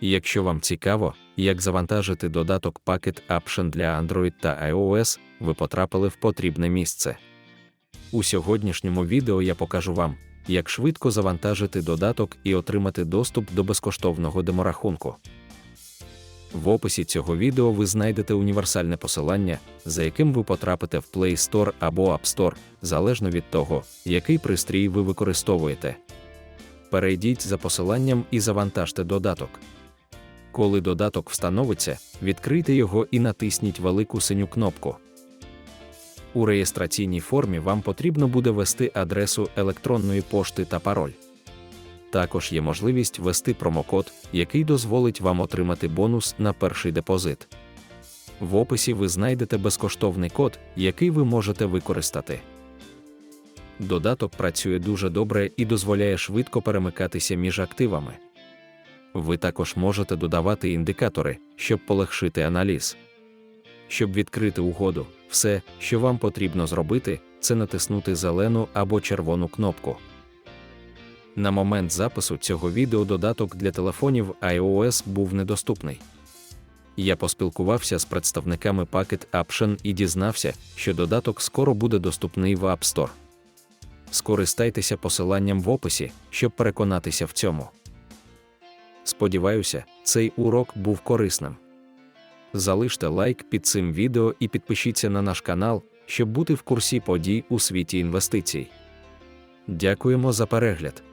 Якщо вам цікаво, як завантажити додаток Packet Option для Android та iOS, ви потрапили в потрібне місце. У сьогоднішньому відео я покажу вам, як швидко завантажити додаток і отримати доступ до безкоштовного деморахунку. В описі цього відео ви знайдете універсальне посилання, за яким ви потрапите в Play Store або App Store, залежно від того, який пристрій ви використовуєте. Перейдіть за посиланням і завантажте додаток. Коли додаток встановиться, відкрийте його і натисніть велику синю кнопку. У реєстраційній формі вам потрібно буде ввести адресу електронної пошти та пароль. Також є можливість ввести промокод, який дозволить вам отримати бонус на перший депозит. В описі ви знайдете безкоштовний код, який ви можете використати. Додаток працює дуже добре і дозволяє швидко перемикатися між активами. Ви також можете додавати індикатори, щоб полегшити аналіз. Щоб відкрити угоду, все, що вам потрібно зробити, це натиснути зелену або червону кнопку. На момент запису цього відео додаток для телефонів iOS був недоступний. Я поспілкувався з представниками Packet Option і дізнався, що додаток скоро буде доступний в App Store. Скористайтеся посиланням в описі, щоб переконатися в цьому. Сподіваюся, цей урок був корисним. Залиште лайк під цим відео і підпишіться на наш канал, щоб бути в курсі подій у світі інвестицій. Дякуємо за перегляд!